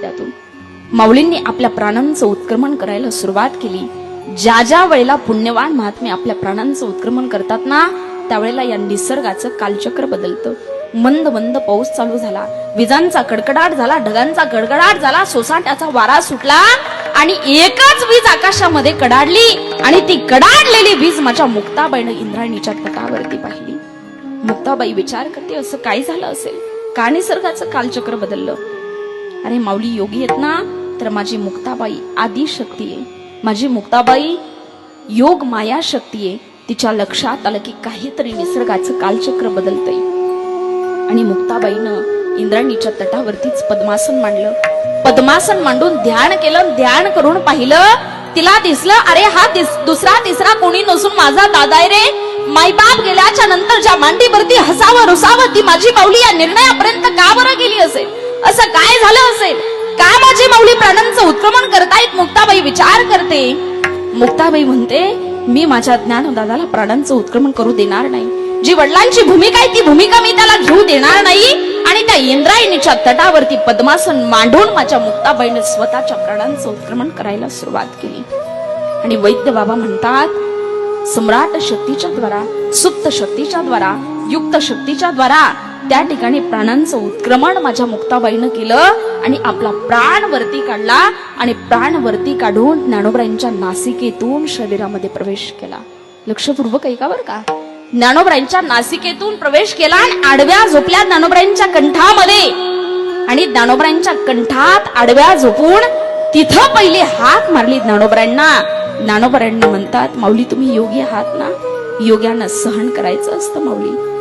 त्यातून. माऊलींनी आपल्या प्राणांचं उत्क्रमण करायला सुरुवात केली. ज्या ज्या वेळेला पुण्यवान महात्मे आपल्या प्राणांचं उत्क्रमण करतात ना त्यावेळेला या निसर्गाचं कालचक्र बदलतं. मंद मंद पाऊस चालू झाला. विजांचा कडकडाट झाला ढगांचा गडगडाट झाला सोसाट्याचा वारा सुटला आणि एकच वीज आकाशामध्ये कडाडली आणि ती कडाडलेली वीज माझ्या मुक्ताबाईनं इंद्रायणीच्या तटावरती पाहिली. मुक्ताबाई विचार करते असं काय झालं असेल? का निसर्गाचं कालचक्र बदललं? अरे माऊली योगी आहेत ना तर माझी मुक्ताबाई आदी शक्ती आहे. माझी मुक्ताबाई योग माया शक्ती आहे. तिच्या लक्षात आलं की काहीतरी निसर्गाचं कालचक्र बदलतंय. आणि मुक्ताबाईनं इंद्राणीच्या तटावरतीच पद्मासन मांडलं. पद्मासन मांडून ध्यान केलं ध्यान करून पाहिलं. तिला दिसलं अरे हा दिस- दुसरा तिसरा कोणी नसून माझा दादा आहे रे. मायबाप गेल्याच्यानंतर ज्या मांडीवरती हसावं रुसावं ती माझी माऊली या निर्णयापर्यंत का बरं गेली असेल? असं काय झालं असेल? का माझी माऊली प्राणांचं उत्क्रमण करतायत मुक्ताबाई विचार करते? मुक्ताबाई म्हणते मी माझ्या ज्ञानदादाला प्राणांचं उत्क्रमण करू देणार नाही. जी वडिलांची भूमिका आहे ती भूमिका मी त्याला घेऊ देणार नाही. आणि त्या इंद्रायणीच्या तटावरती पद्मासन मांडून माझ्या मुक्ताबाईने स्वतःच्या प्राणांचं उत्क्रमण करायला सुरुवात केली. आणि वैद्य बाबा म्हणतात सम्राट शक्तीच्या द्वारा सुप्त शक्तीच्या द्वारा युक्त शक्तीच्या द्वारा त्या ठिकाणी प्राणांचं उत्क्रमण माझ्या मुक्ताबाईनं केलं आणि आपला प्राण वरती काढला आणि प्राण वरती काढून ज्ञानोबरांच्या नासिकेतून शरीरामध्ये प्रवेश केला. लक्षपूर्वक ऐका बरं का. ज्ञानोबरांच्या नासिकेतून प्रवेश केला आणि आडव्या झोपल्या ज्ञानोबरांच्या कंठामध्ये. आणि ज्ञानोबरांच्या कंठात आडव्या झोपून तिथं पहिले हात मारली ज्ञानोबरांना ज्ञानोबरांनी म्हणतात माऊली तुम्ही योगी आहात ना? योग्यानं सहन करायचं असतं माऊली.